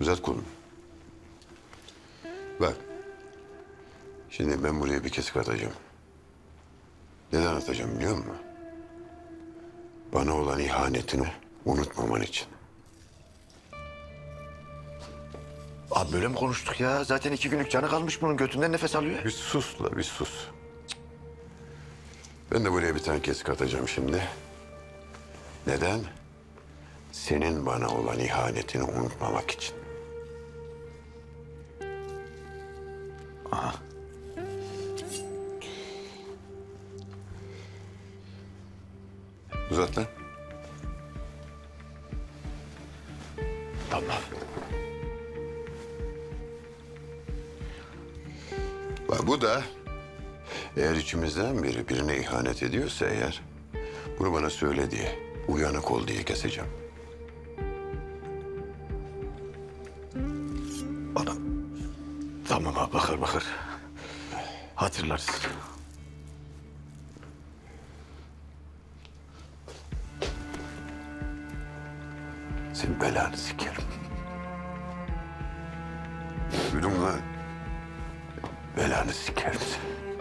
Uzat kolunu. Bak. Şimdi ben buraya bir kesik atacağım. Neden atacağım biliyor musun? Bana olan ihanetini unutmaman için. Abi böyle mi konuştuk ya? Zaten iki günlük canı kalmış bunun götünden nefes alıyor. Bir sus la bir sus. Cık. Ben de buraya bir tane kesik atacağım şimdi. Neden? Senin bana olan ihanetini unutmamak için. Aha. Uzat lan. Tamam. Bak bu da eğer içimizden biri birine ihanet ediyorsa eğer bunu bana söyle diye uyanık ol diye keseceğim. Bana. Tamam abi bakır bakır. Hatırlarız. Senin belanı sikerim. Duydun mu lan? Belanı sikerim seni.